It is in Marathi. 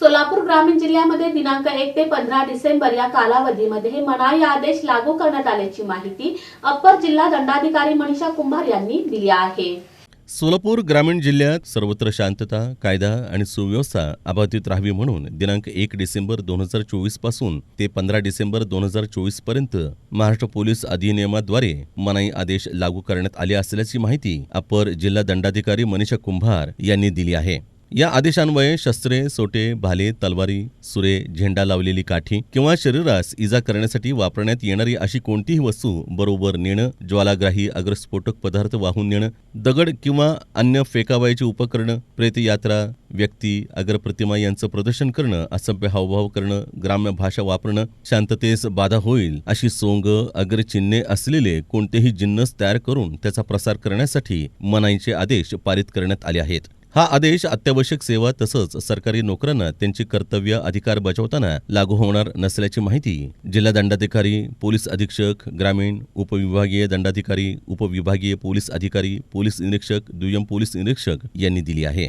सोलापूर ग्रामीण जिल्ह्यामध्ये दिनांक एक ते पंधरा डिसेंबर या कालावधीमध्ये मनाई आदेश लागू करण्यात आल्याची माहिती अप्पर जिल्हा दंडाधिकारी मनीषा कुंभार यांनी दिली आहे. सोलापूर ग्रामीण जिल्ह्यात सर्वत्र शांतता कायदा आणि सुव्यवस्था अबाधित राहावी म्हणून दिनांक एक डिसेंबर दोन हजार चोवीसपासून ते पंधरा डिसेंबर दोन हजार चोवीसपर्यंत महाराष्ट्र पोलीस अधिनियमाद्वारे मनाई आदेश लागू करण्यात आले असल्याची माहिती अपर जिल्हा दंडाधिकारी मनीषा कुंभार यांनी दिली आहे. या आदेशान्वये शस्त्रे सोटे भाले तलवारी सुरे झेंडा लावलेली काठी किंवा शरीरास इजा करण्यासाठी वापरण्यात येणारी अशी कोणतीही वस्तू बरोबर नेणं ज्वालाग्राही अग्रस्फोटक पदार्थ वाहून नेणं दगड किंवा अन्य फेकावयाची उपकरणं प्रेतयात्रा व्यक्ती अग्रप्रतिमा यांचं प्रदर्शन करणं असभ्य हावभाव करणं ग्राम्य भाषा वापरणं शांततेस बाधा होईल अशी सोंग अग्रचिन्हे असलेले कोणतेही जिन्नस तयार करून त्याचा प्रसार करण्यासाठी मनाईचे आदेश पारित करण्यात आले आहेत. हा आदेश अत्यावश्यक सेवा तसंच सरकारी नोकरांना त्यांची कर्तव्य अधिकार बजावताना लागू होणार नसल्याची माहिती जिल्हा दंडाधिकारी पोलीस अधीक्षक ग्रामीण उपविभागीय दंडाधिकारी उपविभागीय पोलीस अधिकारी पोलीस निरीक्षक दुय्यम पोलीस निरीक्षक यांनी दिली आहे.